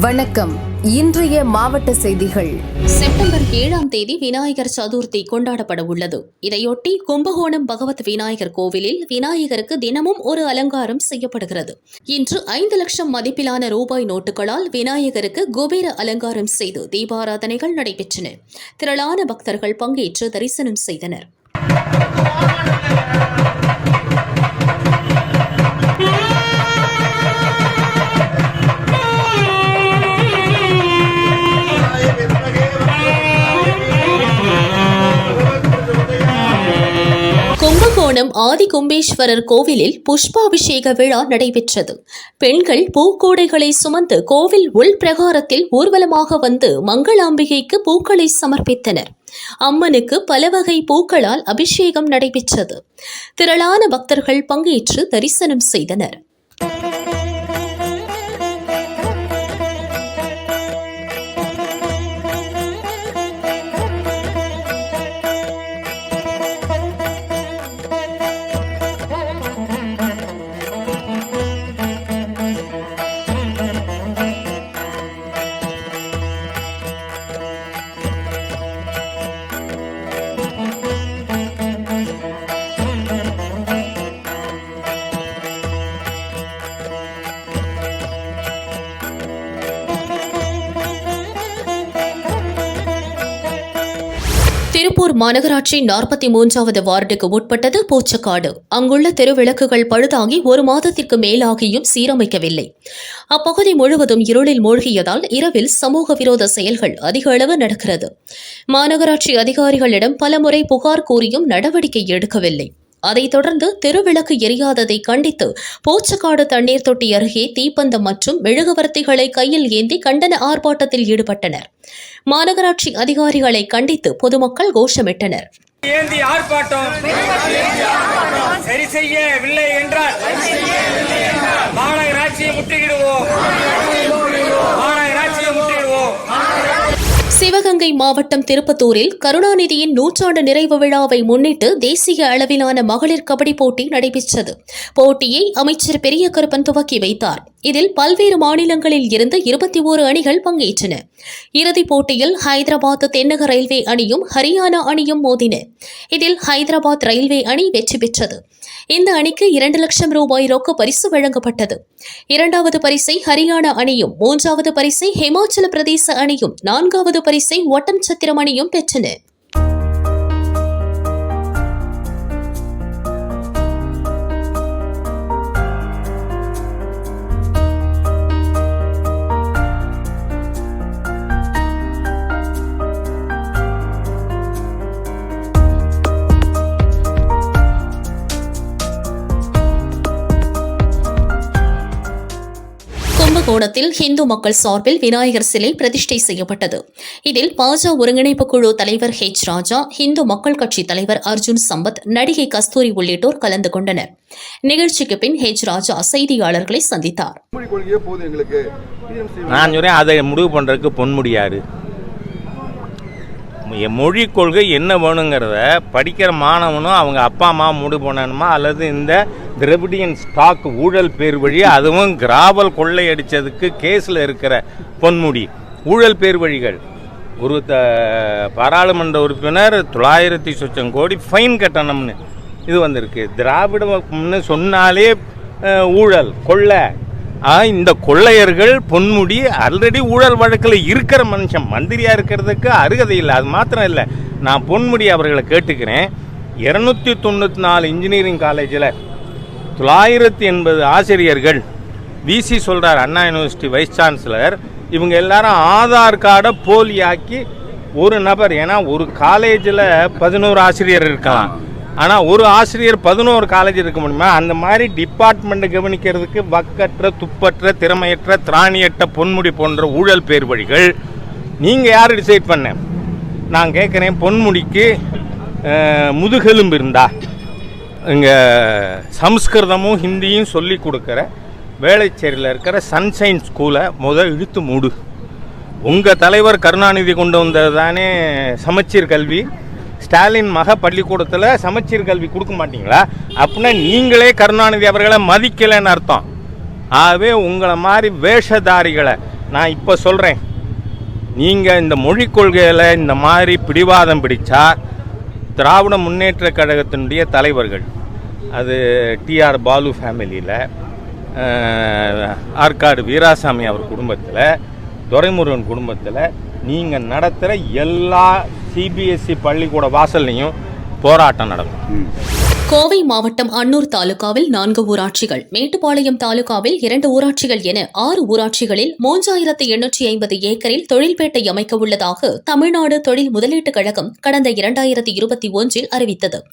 வணக்கம். இன்றைய மாவட்ட செய்திகள். செப்டம்பர் ஏழாம் தேதி விநாயகர் சதுர்த்தி கொண்டாடப்பட உள்ளது. இதையொட்டி கும்பகோணம் பகவத் விநாயகர் கோவிலில் விநாயகருக்கு தினமும் ஒரு அலங்காரம் செய்யப்படுகிறது. இன்று ஐந்து லட்சம் மதிப்பிலான ரூபாய் நோட்டுகளால் விநாயகருக்கு குபேர அலங்காரம் செய்து தீபாராதனைகள் நடைபெற்றன. திரளான பக்தர்கள் பங்கேற்று தரிசனம் செய்தனர். கும்பகோணம் ஆதி கும்பேஸ்வரர் கோவிலில் புஷ்பாபிஷேக விழா நடைபெற்றது. பெண்கள் பூக்கோடைகளை சுமந்து கோவில் உள் பிரகாரத்தில் ஊர்வலமாக வந்து மங்களாம்பிகைக்கு பூக்களை சமர்ப்பித்தனர். அம்மனுக்கு பல வகை பூக்களால் அபிஷேகம் நடைபெற்றது. திரளான பக்தர்கள் பங்கேற்று தரிசனம் செய்தனர். திருப்பூர் மாநகராட்சி நாற்பத்தி மூன்றாவது வார்டுக்கு உட்பட்டது போச்சக்காடு. அங்குள்ள தெருவிளக்குகள் பழுதாகி ஒரு மாதத்திற்கு மேலாகியும் சீரமைக்கவில்லை. அப்பகுதி முழுவதும் இருளில் மூழ்கியதால் இரவில் சமூக விரோத செயல்கள் அதிக அளவு நடக்கிறது. மாநகராட்சி அதிகாரிகளிடம் பலமுறை புகார் கூறியும் நடவடிக்கை எடுக்கவில்லை. அதைத் தொடர்ந்து தெருவிளக்கு எரியாததை கண்டித்து போச்சக்காடு தண்ணீர் தொட்டி அருகே தீப்பந்தம் மற்றும் மெழுகுவர்த்திகளை கையில் ஏந்தி கண்டன ஆர்ப்பாட்டத்தில் ஈடுபட்டனர். மாநகராட்சி அதிகாரிகளை கண்டித்து பொதுமக்கள் கோஷமிட்டனர். ஏந்தி ஆர்ப்பாட்டம். சரி செய்யவில்லை என்றால் மாநகராட்சியை முற்றுகிடுவோம். மாநகராட்சியை முற்றுகிடுவோம். சிவகங்கை மாவட்டம் திருப்பத்தூரில் கருணாநிதியின் நூற்றாண்டு நிறைவு விழாவை முன்னிட்டு தேசிய அளவிலான மகளிர் கபடி போட்டி நடைபெற்றது. போட்டியை அமைச்சர் பெரிய கருப்பன் துவக்கி வைத்தார். இதில் பல்வேறு மாநிலங்களில் இருந்து இருபத்தி ஓரு அணிகள் பங்கேற்றன. இறுதிப் போட்டியில் ஹைதராபாத் தென்னக ரயில்வே அணியும் ஹரியானா அணியும் மோதின. இதில் ஹைதராபாத் ரயில்வே அணி வெற்றி பெற்றது. இந்த அணிக்கு இரண்டு லட்சம் ரூபாய் ரொக்க பரிசு வழங்கப்பட்டது. இரண்டாவது பரிசை ஹரியானா அணியும் மூன்றாவது பரிசை ஹிமாச்சல பிரதேச அணியும் நான்காவது பரிசை ஒட்டன்சத்திரம் அணியும் பெற்றன. கும்பகோணத்தில் இந்து மக்கள் சார்பில் விநாயகர் சிலை பிரதிஷ்டை செய்யப்பட்டது. இதில் பாஜ ஒருங்கிணைப்பு குழு தலைவர் ஹெச் ராஜா இந்து மக்கள் கட்சி தலைவர் அர்ஜுன் சம்பத் நடிகை கஸ்தூரி உள்ளிட்டோர் கலந்து கொண்டனர். நிகழ்ச்சிக்கு பின் ஹெச் ராஜா செய்தியாளர்களை சந்தித்தார். நான் அதை முடிவு பண்ணுறதுக்கு பொன்முடியாரு. என் மொழி கொள்கை என்ன வேணுங்கிறத படிக்கிற மாணவனும் அவங்க அப்பா அம்மா முடிவு பண்ணணுமா அல்லது இந்த திரவிடியன் ஸ்டாக் ஊழல் பேர் வழி அதுவும் கிராவல் கொள்ளையடித்ததுக்கு கேஸில் இருக்கிற பொன்முடி. ஊழல் பேர் வழிகள். ஒரு த பாராளுமன்ற உறுப்பினர் தொள்ளாயிரத்தி சொச்சம் கோடி ஃபைன் கட்டணம்னு இது வந்திருக்கு. திராவிடம்னு சொன்னாலே ஊழல் கொள்ளை. இந்த கொள்ளையர்கள் பொன்முடி ஆல்ரெடி ஊழல் வழக்கில் இருக்கிற மனுஷன். மந்திரியாக இருக்கிறதுக்கு அருகதை இல்லை. அது மாத்திரம் இல்லை. நான் பொன்முடி அவர்களை கேட்டுக்கிறேன். இரநூத்தி தொண்ணூற்றி நாலு இன்ஜினியரிங் காலேஜில் தொள்ளாயிரத்தி எண்பது ஆசிரியர்கள் விசி சொல்கிறார் அண்ணா யூனிவர்சிட்டி வைஸ் சான்சலர் இவங்க எல்லாரும் ஆதார் கார்டை போலியாக்கி ஒரு நபர். ஏன்னா ஒரு காலேஜில் பதினோரு ஆசிரியர் இருக்கலாம் ஆனால் ஒரு ஆசிரியர் பதினோரு காலேஜ் இருக்க முடியுமா? அந்த மாதிரி டிபார்ட்மெண்ட்டை கவனிக்கிறதுக்கு வக்கற்ற துப்பற்ற திறமையற்ற திராணியற்ற பொன்முடி போன்ற ஊழல் பேர் வழிகள் நீங்கள் யார் டிசைட் பண்ண? நான் கேட்குறேன் பொன்முடிக்கு முதுகெலும்பு இருந்தா. இங்கே சம்ஸ்கிருதமும் ஹிந்தியும் சொல்லி கொடுக்குற வேளச்சேரியில் இருக்கிற சன்ஷைன் ஸ்கூலை முத இழுத்து மூடு. உங்கள் தலைவர் கருணாநிதி கொண்டு வந்தது தானே சமச்சீர் கல்வி. ஸ்டாலின் மக பள்ளிக்கூடத்தில் சமச்சீர் கல்வி கொடுக்க மாட்டீங்களா? அப்படின்னா நீங்களே கருணாநிதி அவர்களை மதிக்கலைன்னு அர்த்தம். ஆகவே உங்களை மாதிரி வேஷதாரிகளை நான் இப்போ சொல்கிறேன் நீங்கள் இந்த மொழிக் கொள்கையில் இந்த மாதிரி பிடிவாதம் பிடிச்சா திராவிட முன்னேற்ற கழகத்தினுடைய தலைவர்கள் அது டிஆர் பாலு ஃபேமிலியில் ஆற்காடு வீராசாமி அவர் குடும்பத்தில் துரைமுருகன் குடும்பத்தில் நீங்கள் நடத்துகிற எல்லா சிபிஎஸ்சி பள்ளிக்கூட வாசல்லையும் போராட்டம் நடக்கும். கோவை மாவட்டம் அன்னூர் தாலுகாவில் நான்கு ஊராட்சிகள் மேட்டுப்பாளையம் தாலுகாவில் இரண்டு ஊராட்சிகள் என ஆறு ஊராட்சிகளில் மூன்றாயிரத்து எண்ணூற்றி ஐம்பது ஏக்கரில் தொழில்பேட்டை அமைக்க உள்ளதாக தமிழ்நாடு தொழில் முதலீட்டுக் கழகம் கடந்த இரண்டாயிரத்தி இருபத்தி ஒன்றில் அறிவித்தது.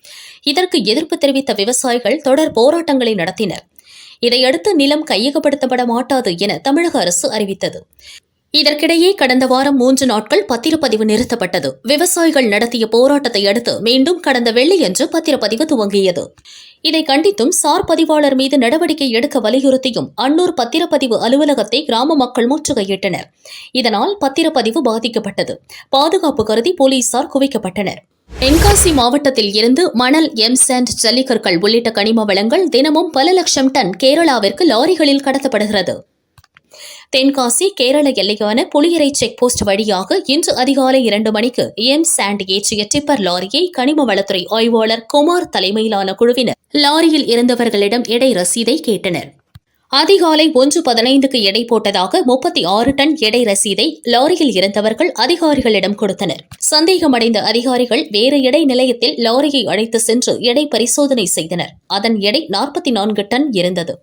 இதற்கு எதிர்ப்பு தெரிவித்த விவசாயிகள் தொடர் போராட்டங்களை நடத்தினர். இதையடுத்து நிலம் கையகப்படுத்தப்பட மாட்டாது என தமிழக அரசு அறிவித்தது. இதற்கிடையே கடந்த வாரம் மூன்று நாட்கள் பத்திரப்பதிவு நிறுத்தப்பட்டது. விவசாயிகள் நடத்திய போராட்டத்தை அடுத்து மீண்டும் கடந்த வெள்ளியன்று பத்திரப்பதிவு துவங்கியது. இதை கண்டித்தும் சார் பதிவாளர் மீது நடவடிக்கை எடுக்க வலியுறுத்தியும் அன்னூர் பத்திரப்பதிவு அலுவலகத்தை கிராம மக்கள் முற்றுகையிட்டனர். இதனால் பத்திரப்பதிவு பாதிக்கப்பட்டது. பாதுகாப்பு கருதி போலீசார் குவிக்கப்பட்டனர். தென்காசி மாவட்டத்தில் இருந்து மணல் எம் சாண்ட் ஜல்லிக்கற்கள் உள்ளிட்ட கனிம வளங்கள் தினமும் பல லட்சம் டன் கேரளாவிற்கு லாரிகளில் கடத்தப்படுகிறது. தென்காசி கேரள எல்லையான புளியரை செக் போஸ்ட் வழியாக இன்று அதிகாலை இரண்டு மணிக்கு எம் சாண்ட் ஏற்றிய டிப்பர் லாரியை கனிம வளத்துறை ஆய்வாளர் குமார் தலைமையிலான குழுவினர் லாரியில் இருந்தவர்களிடம் எடை ரசீதை கேட்டனர். அதிகாலை ஒன்று பதினைந்துக்கு எடை போட்டதாக முப்பத்தி ஆறு டன் எடை ரசீதை லாரியில் இருந்தவர்கள் அதிகாரிகளிடம் கொடுத்தனர். சந்தேகமடைந்த அதிகாரிகள் வேறு எடை நிலையத்தில் லாரியை அழைத்து சென்று எடை பரிசோதனை செய்தனர். அதன் எடை நாற்பத்தி நான்கு டன் இருந்தது.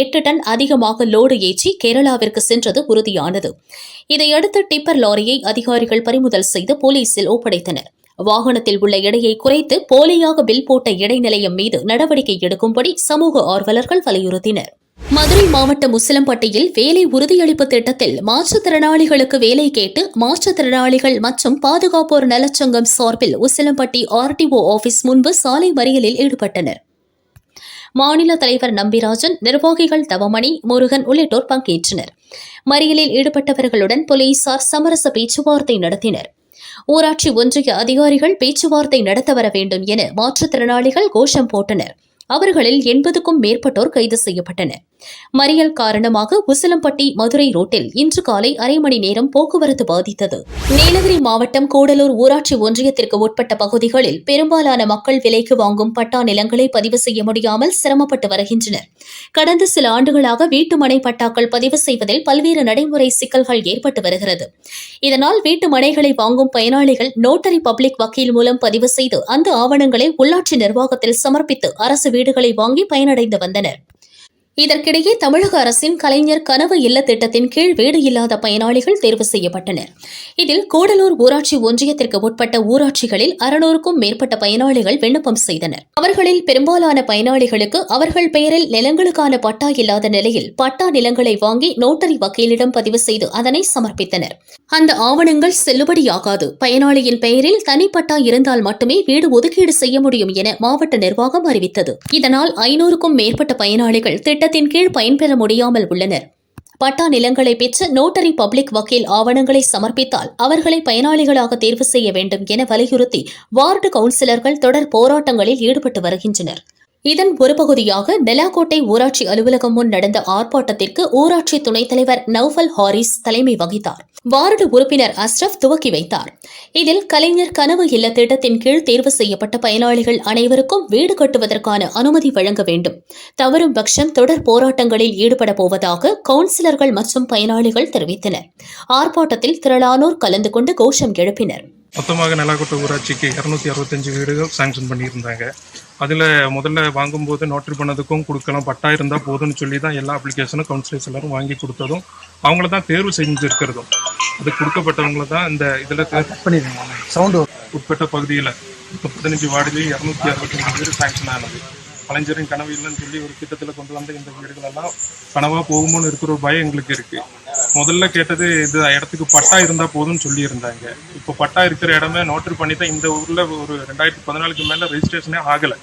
எட்டு டன் அதிகமாக லோடு ஏற்றி கேரளாவிற்கு சென்றது உறுதியானது. இதையடுத்து டிப்பர் லாரியை அதிகாரிகள் பறிமுதல் செய்து போலீசில் ஒப்படைத்தனர். வாகனத்தில் உள்ள எடையை குறைத்து போலியாக பில் போட்ட எடை நிலையம் மீது நடவடிக்கை எடுக்கும்படி சமூக ஆர்வலர்கள் வலியுறுத்தினர். மதுரை மாவட்டம் உசிலம்பட்டியில் வேலை உறுதியளிப்பு திட்டத்தில் மாற்றுத்திறனாளிகளுக்கு வேலை கேட்டு மாற்றுத்திறனாளிகள் மற்றும் பாதுகாப்போர் நலச்சங்கம் சார்பில் உசிலம்பட்டி ஆர்டிஓ ஆபீஸ் முன்பு சாலை மறியலில் ஈடுபட்டனர். மாநில தலைவர் நம்பிராஜன் நிர்வாகிகள் தவமணி முருகன் உள்ளிட்டோர் பங்கேற்றனர். மறியலில் ஈடுபட்டவர்களுடன் போலீசார் சமரச பேச்சுவார்த்தை நடத்தினர். ஊராட்சி ஒன்றிய அதிகாரிகள் பேச்சுவார்த்தை நடத்த வர வேண்டும் என மாற்றுத்திறனாளிகள் கோஷம் போட்டனர். அவர்களில் எண்பதுக்கும் மேற்பட்டோர் கைது செய்யப்பட்டனர். மறியல் காரணமாக உசிலம்பட்டி மதுரை ரோட்டில் இன்று காலை அரை மணி நேரம் போக்குவரத்து பாதித்தது. நீலகிரி மாவட்டம் கூடலூர் ஊராட்சி ஒன்றியத்திற்கு உட்பட்ட பகுதிகளில் பெரும்பாலான மக்கள் விலைக்கு வாங்கும் பட்டா நிலங்களை பதிவு செய்ய முடியாமல் சிரமப்பட்டு வருகின்றனர். கடந்த சில ஆண்டுகளாக வீட்டுமனை பட்டாக்கள் பதிவு செய்வதில் பல்வேறு நடைமுறை சிக்கல்கள் ஏற்பட்டு வருகிறது. இதனால் வீட்டு மனைகளை வாங்கும் பயனாளிகள் நோட்டரி பப்ளிக் வக்கீல் மூலம் பதிவு செய்து அந்த ஆவணங்களை உள்ளாட்சி நிர்வாகத்தில் சமர்ப்பித்து அரசு வீடுகளை வாங்கி பயனடைந்து வந்தனர். இதற்கிடையே தமிழக அரசின் கலைஞர் கனவு இல்ல திட்டத்தின் கீழ் வீடு இல்லாத பயனாளிகள் தேர்வு செய்யப்பட்டனர். இதில் கூடலூர் ஊராட்சி ஒன்றியத்திற்கு உட்பட்ட ஊராட்சிகளில் அறுநூறுக்கும் மேற்பட்ட பயனாளிகள் விண்ணப்பம் செய்தனர். அவர்களில் பெரும்பாலான பயனாளிகளுக்கு அவர்கள் பெயரில் நிலங்களுக்கான பட்டா இல்லாத நிலையில் பட்டா நிலங்களை வாங்கி நோட்டரி வக்கீலிடம் பதிவு செய்து அதனை சமர்ப்பித்தனர். அந்த ஆவணங்கள் செல்லுபடியாகாது. பயனாளியின் பெயரில் தனிப்பட்டா இருந்தால் மட்டுமே வீடு ஒதுக்கீடு செய்ய முடியும் என மாவட்ட நிர்வாகம் அறிவித்தது. இதனால் ஐநூறுக்கும் மேற்பட்ட பயனாளிகள் திட்ட சட்டத்தின் கீழ் பயன்பெற முடியாமல் உள்ளனர். பட்டா நிலங்களை பெற்று நோட்டரி பப்ளிக் வக்கீல் ஆவணங்களை சமர்ப்பித்தால் அவர்களை பயனாளிகளாக தேர்வு செய்ய வேண்டும் என வலியுறுத்தி வார்டு கவுன்சிலர்கள் தொடர் போராட்டங்களில் ஈடுபட்டு வருகின்றனர். இதன் ஒரு பகுதியாக நெலாக்கோட்டை ஊராட்சி அலுவலகம் முன் நடந்த ஆர்ப்பாட்டத்திற்கு ஊராட்சி துணைத் தலைவர் நௌஃபல் ஹாரிஸ் தலைமை வகித்தார். வார்டு உறுப்பினர் அஸ்ரப் துவக்கி வைத்தார். இதில் கலைஞர் கனவு இல்ல திட்டத்தின் கீழ் தேர்வு செய்யப்பட்ட பயனாளிகள் அனைவருக்கும் வீடு கட்டுவதற்கான அனுமதி வழங்க வேண்டும். தவறும் பட்சம் தொடர் போராட்டங்களில் ஈடுபட போவதாக கவுன்சிலர்கள் மற்றும் பயனாளிகள் தெரிவித்தனர். ஆர்ப்பாட்டத்தில் திரளானோர் கலந்து கொண்டு கோஷம் எழுப்பினர். மொத்தமாக நெலாக்கோட்டை ஊராட்சிக்கு இரநூத்தி அறுபத்தஞ்சு வீடுகள் சாங்ஷன் பண்ணியிருந்தாங்க. அதில் முதல்ல வாங்கும்போது நோட்டரி பண்ணதுக்கும் கொடுக்கலாம். பட்டா இருந்தால் போதும்னு சொல்லி தான் எல்லா அப்ளிகேஷனும் கவுன்சிலர்ஸ் எல்லாரும் வாங்கி கொடுத்ததும் அவங்கள தான் தேர்வு செஞ்சுருக்கிறதும். அது கொடுக்கப்பட்டவங்கள தான் இந்த இதில் சவுண்டு உட்பட்ட பகுதியில் இப்போ பதினஞ்சு வார்டுலேயும் இரநூத்தி அறுபத்தஞ்சு வீடு சாங்ஷன் ஆனது. கலைஞரின் கனவு இல்லைன்னு சொல்லி ஒரு திட்டத்தில் கொண்டு வந்த இந்த வீடுகளெல்லாம் கனவாக போகுமோன்னு இருக்கிற ஒரு பயம் எங்களுக்கு இருக்குது முதல்ல கேட்டது இது இடத்துக்கு பட்டா இருந்தா போதும்னு சொல்லியிருந்தாங்க. இப்போ பட்டா இருக்கிற இடமே நோட்டரி பண்ணி தான் இந்த ஊர்ல ஒரு ரெண்டாயிரத்தி பதினாலுக்கு மேல ரெஜிஸ்ட்ரேஷனே ஆகலை.